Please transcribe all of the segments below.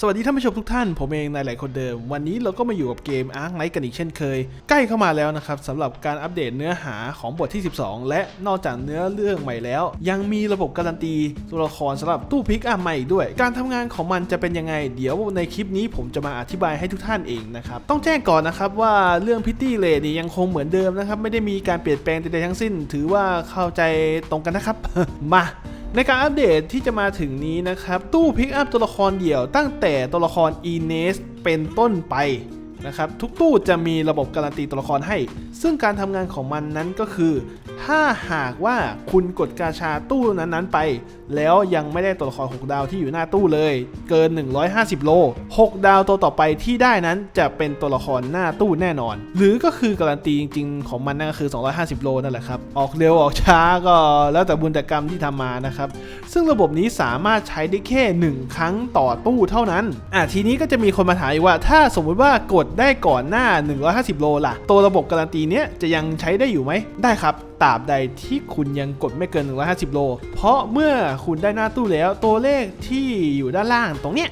สวัสดีท่านผู้ชมทุกท่าน ผมเองนายหลายคนเดิม วันนี้เราก็มาอยู่กับเกม Ark Knight กันอีกเช่นเคย ใกล้เข้ามาแล้วนะครับสำหรับการอัปเดตเนื้อหาของบทที่ 12 และนอกจากเนื้อเรื่องใหม่แล้ว ยังมีระบบการันตีตัวละครสำหรับตู้พิกอัพใหม่อีกด้วย การทำงานของมันจะเป็นยังไง เดี๋ยวในคลิปนี้ผมจะมาอธิบายให้ทุกท่านเองนะครับต้องแจ้งก่อนนะครับว่าเรื่องพิตตี้เลนี่ยังคงเหมือนเดิมนะครับไม่ได้มีการเปลี่ยนแปลงใดๆทั้งสิ้น ถือว่าเข้าใจตรงกันนะครับมา ในการอัปเดตที่จะมาถึงนี้นะครับ ตู้พิกอัพตัวละครเดี่ยวตั้งแต่ตัวละครอีเนสเป็นต้นไปนะครับทุกตู้จะมีระบบการันตีตัวละครให้ ซึ่งการทำงานของมันนั้นก็คือ ถ้าหากว่าคุณกดกาชาตู้นั้นๆไป แล้วยังไม่ได้ตัวละคร 6 ดาวที่อยู่หน้าตู้เลย เกิน 150 โล 6 ดาวตัวต่อไปที่ได้นั้นจะเป็นตัวละครหน้าตู้แน่นอน หรือก็คือการันตีจริงๆ ของมันนั่นก็คือ 250 โลนั่นแหละครับ ออกเร็วออกช้าก็แล้วแต่บุญแต่กรรมที่ทำมานะครับ ซึ่งระบบนี้สามารถใช้ได้แค่ 1 ครั้งต่อตู้เท่านั้นอะทีนี้ก็จะมีคนมาถามอีกว่า ถ้าสมมุติว่ากดได้ก่อนหน้า 150 โลล่ะ ตัวระบบการันตีเนี้ยจะยังใช้ได้อยู่ไหมได้ครับตราบใดที่คุณยังกดไม่เกิน 150 โล เพราะเมื่อคุณได้หน้าตู้แล้วตัวเลขที่อยู่ด้านล่างตรงเนี้ย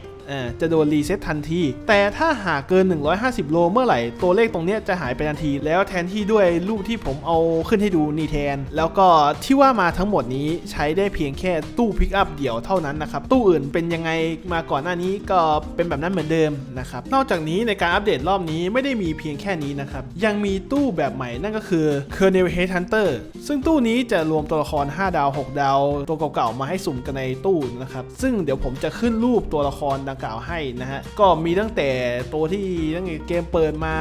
จะโดนรีเซ็ตทันที แต่ถ้าหากเกิน 150 โลเมื่อไหร่ ตัวเลขตรงนี้จะหายไปทันที แล้วแทนที่ด้วยรูปที่ผมเอาขึ้นให้ดูนี่แทน แล้วก็ที่ว่ามาทั้งหมดนี้ใช้ได้เพียงแค่ตู้พิกอัพเดี่ยวเท่านั้นนะครับ ตู้อื่นเป็นยังไงมาก่อนหน้านี้ก็เป็นแบบนั้นเหมือนเดิมนะครับ นอกจากนี้ในการอัปเดตรอบนี้ไม่ได้มีเพียงแค่นี้นะครับ ยังมีตู้แบบใหม่นั่นก็คือ Kernel Headhunter ซึ่งตู้นี้จะรวมตัวละคร 5 ดาว 6 ดาว ตัวเก่าๆมาให้สุ่มกันในตู้นะครับซึ่งเดี๋ยวผมจะขึ้นรูปตัวละครดังกล่าวให้นะฮะ ก็มีตั้งแต่ตัวที่ตั้งแต่เกมเปิดมา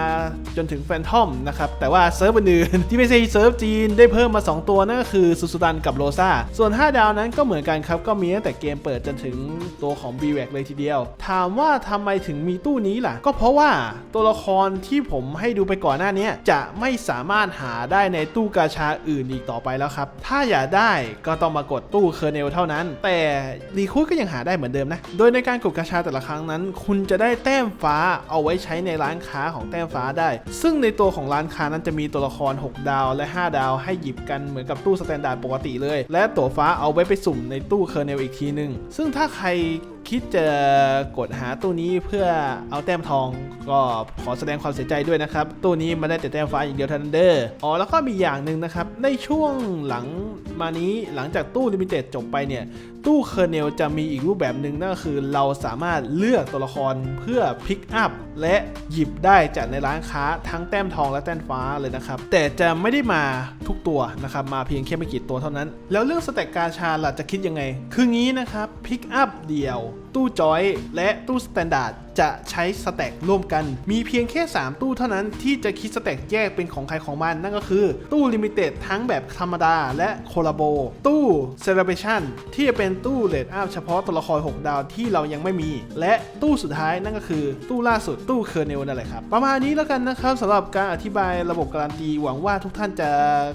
จนถึงแฟนทอมนะครับ แต่ว่าเซิร์ฟอื่น ที่ไม่ใช่เซิร์ฟจีนได้เพิ่มมา 2 ตัวนั่นก็คือสุสุดันกับโรซาส่วน 5 ดาวนั้นก็เหมือนกันครับ ก็มีตั้งแต่เกมเปิดจนถึงตัวของ b w a c เลยทีเดียว ถามว่าทำไมถึงมีตู้นี้ล่ะ ก็เพราะว่าตัวละครที่ผมให้ดูไปก่อนหน้านี้จะไม่สามารถหาได้ในตู้กาชาอื่นอีกต่อไปแล้วครับ ถ้าอยากได้ก็ต้องมากดตู้เคอร์เนลเท่านั้น แต่รีคูดก็ยังหาได้เหมือนเดิมนะ โดยในการกดกาชาแต่ละครั้งนั้น คุณจะได้แต้มฟ้าเอาไว้ใช้ในร้านค้าของแต้มฟ้าได้ ซึ่งในตัวของร้านค้านั้นจะมีตัวละคร 6 ดาวและ 5 ดาว ให้หยิบกันเหมือนกับตู้สแตนดาร์ดปกติเลย และตั๋วฟ้าเอาไว้ไปสุ่มในตู้เคอร์เนลอีกทีหนึ่งซึ่งถ้าใคร คิดจะกดหาตู้นี้เพื่อเอาแต้มทองก็ขอแสดงความเสียใจด้วยนะครับ ตู้นี้มันได้แต่แต้มฟ้าอย่างเดียวเท่านั้นเด้ออ๋อแล้วก็มีอย่างหนึ่งนะครับ ในช่วงหลังมานี้หลังจากตู้ลิมิเต็ดจบไปเนี่ย ตู้เคอร์เนลจะมีอีกรูปแบบหนึ่งนั่นก็คือเราสามารถเลือกตัวละครเพื่อพิกอัพและหยิบได้จากในร้านค้าทั้งแต้มทองและแต้มฟ้าเลยนะครับ แต่จะไม่ได้มาทุกตัวนะครับมาเพียงแค่ไม่กี่ตัวเท่านั้น แล้วเรื่องสแต็กกาชาล่ะจะคิดยังไง คืองี้นะครับพิกอัพเดียวตู้จอย และตู้สแตนดาร์ดจะใช้สแต็กร่วมกัน มีเพียงแค่ 3 ตู้เท่านั้นที่จะคิดสแต็กแยกเป็นของใครของมัน นั่นก็คือตู้ลิมิเต็ดทั้งแบบธรรมดาและโคลาโบ ตู้เซเลบ a ชันที่จะเป็นตู้เลดอัพเฉพาะตัวละคร 6 ดาวที่เรายังไม่มี และตู้สุดท้ายนั่นก็คือตู้ล่าสุดตู้เคอร์เนลนั่นแหละครับ ประมาณนี้แล้วกันนะครับสำหรับการอธิบายระบบการันตีหวังว่าทุกท่านจะ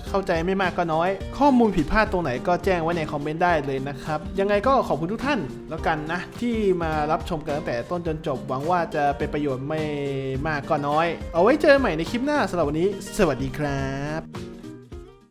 เข้าใจไม่มากก็น้อย ข้อมูลผิดพลาดตรงไหนก็แจ้งไว้ในคอมเมนต์ได้เลยนะครับยังไงก็ขอบคุณทุกท่านแล้วกันนะที่มารับชมกันตั้งแต่ต้นจนจบหวังว่าจะเป็นประโยชน์ไม่มากก็น้อย เอาไว้เจอใหม่ในคลิปหน้าสำหรับวันนี้ สวัสดีครับ